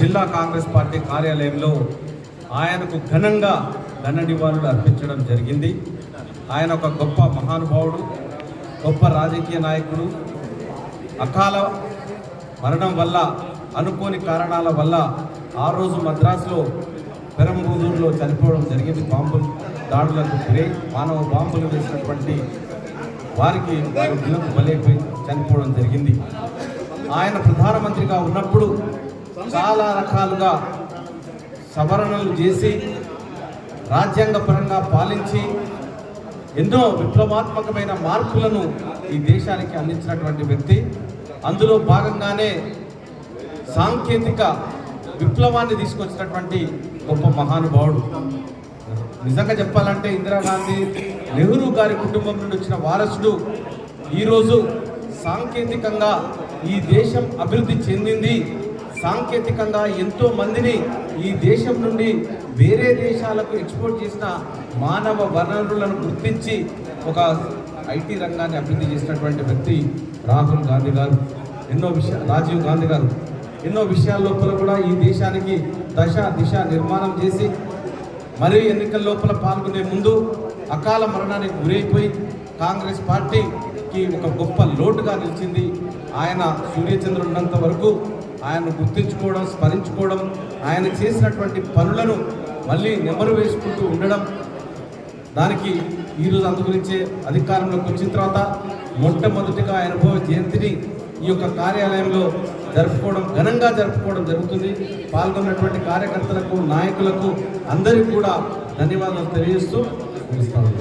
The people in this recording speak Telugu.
జిల్లా కాంగ్రెస్ పార్టీ కార్యాలయంలో ఆయనకు ఘనంగా ఘన నివాళులు అర్పించడం జరిగింది. ఆయన ఒక గొప్ప మహానుభావుడు గొప్ప రాజకీయ నాయకుడు. అకాల మరణం వల్ల అనుకోని కారణాల వల్ల ఆ రోజు మద్రాసులో పెరంబూదూరులో చనిపోవడం జరిగింది. బాంబులు దాడులకు గురై మానవ బాంబులు వేసినటువంటి వారికి వారి దినకు బలైపోయి చనిపోవడం జరిగింది. ఆయన ప్రధానమంత్రిగా ఉన్నప్పుడు చాలా రకాలుగా సవరణలు చేసి రాజ్యాంగపరంగా పాలించి ఎన్నో విప్లవాత్మకమైన మార్పులను ఈ దేశానికి అందించినటువంటి వ్యక్తి. అందులో భాగంగానే సాంకేతిక విప్లవాన్ని తీసుకొచ్చినటువంటి గొప్ప మహానుభావుడు. నిజంగా చెప్పాలంటే ఇందిరాగాంధీ నెహ్రూ గారి కుటుంబం నుండి వచ్చిన వారసుడు ఈరోజు సాంకేతికంగా ఈ దేశం అభివృద్ధి చెందింది. సాంకేతికంగా ఎంతో మందిని ఈ దేశం నుండి వేరే దేశాలకు ఎక్స్పోర్ట్ చేసిన మానవ వనరులను గుర్తించి ఒక ఐటీ రంగాన్ని అభివృద్ధి చేసినటువంటి వ్యక్తి రాహుల్ గాంధీ గారు. ఎన్నో విషయాలు రాజీవ్ గాంధీ గారు. ఎన్నో విషయాల లోపల కూడా ఈ దేశానికి దశ దిశ నిర్మాణం చేసి మరి ఎన్నికల లోపల పాల్గొనే ముందు అకాల మరణానికి గురైపోయి కాంగ్రెస్ పార్టీకి ఒక గొప్ప లోటుగా నిలిచింది. ఆయన సూర్యచంద్రుడు ఉన్నంత వరకు ఆయన్ను గుర్తించుకోవడం స్మరించుకోవడం ఆయన చేసినటువంటి పనులను మళ్ళీ నెమరు వేసుకుంటూ ఉండడం. దానికి ఈరోజు అందుగురించే అధికారంలోకి వచ్చిన తర్వాత మొట్టమొదటిగా ఆయన భవ జయంతిని ఈ యొక్క కార్యాలయంలో జరుపుకోవడం ఘనంగా జరుపుకోవడం జరుగుతుంది. పాల్గొన్నటువంటి కార్యకర్తలకు నాయకులకు అందరికీ కూడా ధన్యవాదాలు తెలియజేస్తూ ముగిస్తాను.